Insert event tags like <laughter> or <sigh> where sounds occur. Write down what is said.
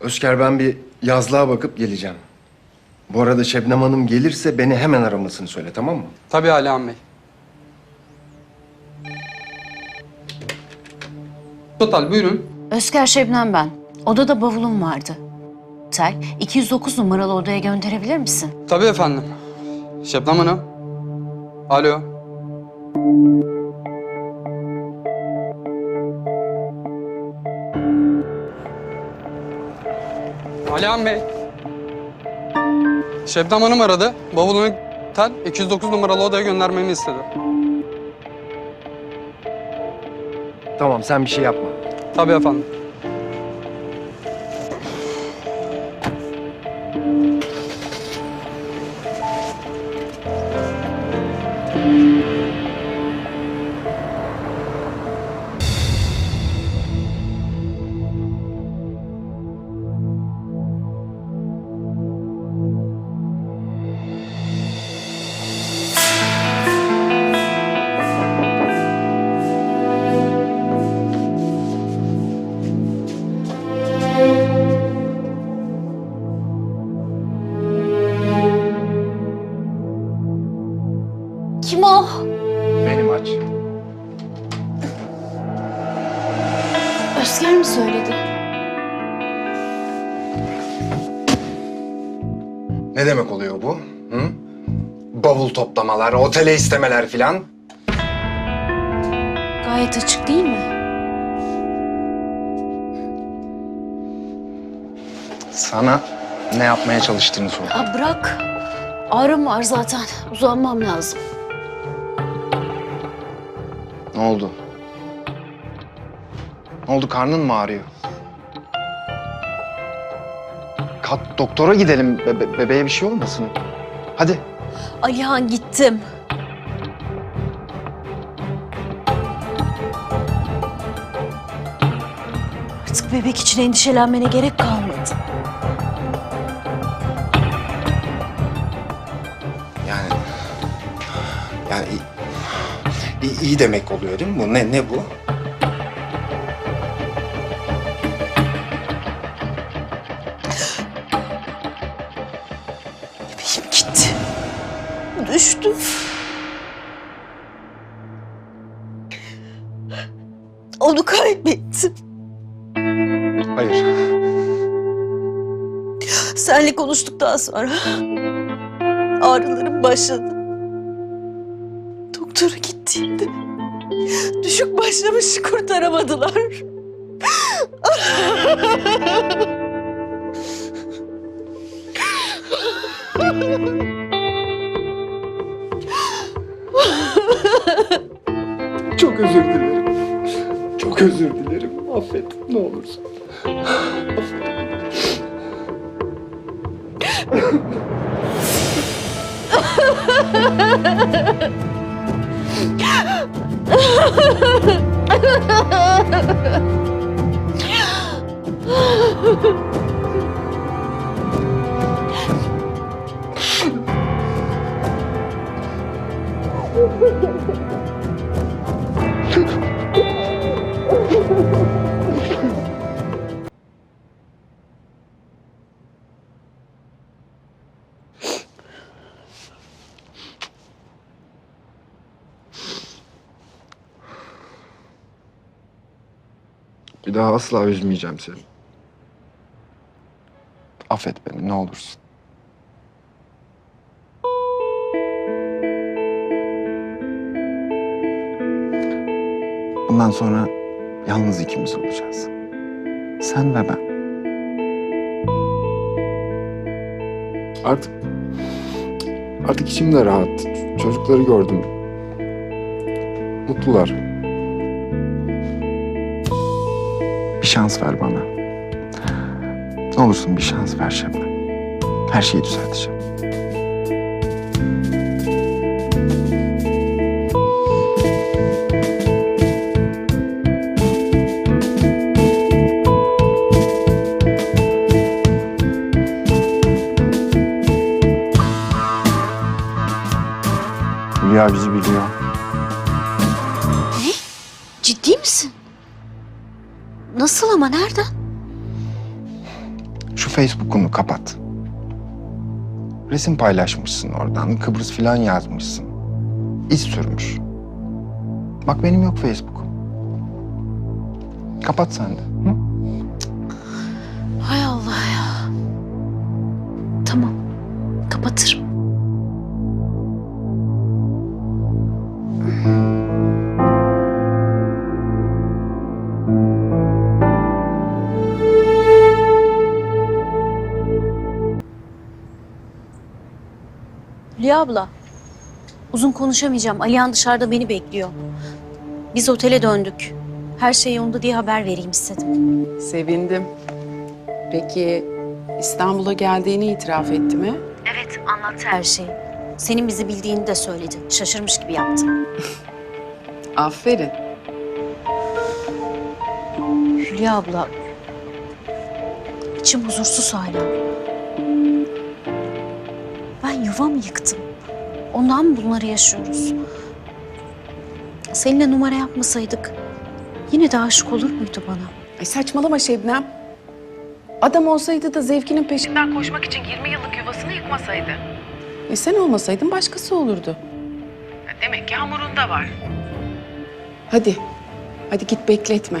Özker ben bir yazlığa bakıp geleceğim. Bu arada Şebnem Hanım gelirse beni hemen aramasını söyle tamam mı? Tabii Alihan Bey. Total buyurun. Özker Şebnem ben. Odada bavulum vardı. Tel, 209 numaralı odaya gönderebilir misin? Tabii efendim. Şebnem Hanım. Alo. Alihan Bey. Şebnem Hanım aradı. Bavulunu tel 209 numaralı odaya göndermemi istedi. Tamam sen bir şey yapma. Tabii efendim. Kim o? Benim aç. Özker mi söyledi? Ne demek oluyor bu? Hı? Bavul toplamalar, otele istemeler filan. Gayet açık değil mi? Sana ne yapmaya çalıştığını sor. Ha bırak. Ağrım var zaten. Uzanmam lazım. Ne oldu? Ne oldu? Karnın mı ağrıyor? Kalk doktora gidelim. Bebe- bebeğe bir şey olmasın. Hadi. Alihan gittim. Artık bebek için endişelenmene gerek kalmadı. İyi, iyi demek oluyor değil mi bu? Ne, ne bu? Bebeğim gitti. Düştü. Onu kaybettim. Hayır. Seninle konuştuktan sonra ağrılarım başladı. Doktora gittiğimde düşük başlamış kurtaramadılar. Çok özür dilerim. Çok özür dilerim. Affet ne olursun. Ha ha ha ha! Bir daha asla üzmeyeceğim seni. Affet beni ne olursun. Bundan sonra yalnız ikimiz olacağız. Sen ve ben. Artık artık içim de rahat. Çocukları gördüm. Mutlular. Bir şans ver bana. Ne olursun bir şans ver Şebnem. Her şeyi düzelteceğim. Ama nereden? Facebook'unu kapat. Resim paylaşmışsın oradan, Kıbrıs filan yazmışsın. İz sürmüş. Bak benim yok Facebook'um. Kapat sen de. Hı? Hay Allah ya. Tamam. Kapatırım. Hülya abla. Uzun konuşamayacağım. Alihan dışarıda beni bekliyor. Biz otele döndük. Her şey yolunda diye haber vereyim istedim. Sevindim. Peki İstanbul'a geldiğini itiraf etti mi? Evet, anlattı her şeyi. Senin bizi bildiğini de söyledi. Şaşırmış gibi yaptı. <laughs> Aferin. Hülya abla, içim huzursuz hala. Yuvamı yıktım. Ondan mı bunları yaşıyoruz? Seninle numara yapmasaydık yine de aşık olur muydu bana? Ay saçmalama Şebnem. Adam olsaydı da zevkinin peşinden koşmak için 20 yıllık yuvasını yıkmasaydı. E sen olmasaydın başkası olurdu. Demek ki hamurunda var. Hadi. Hadi git bekletme.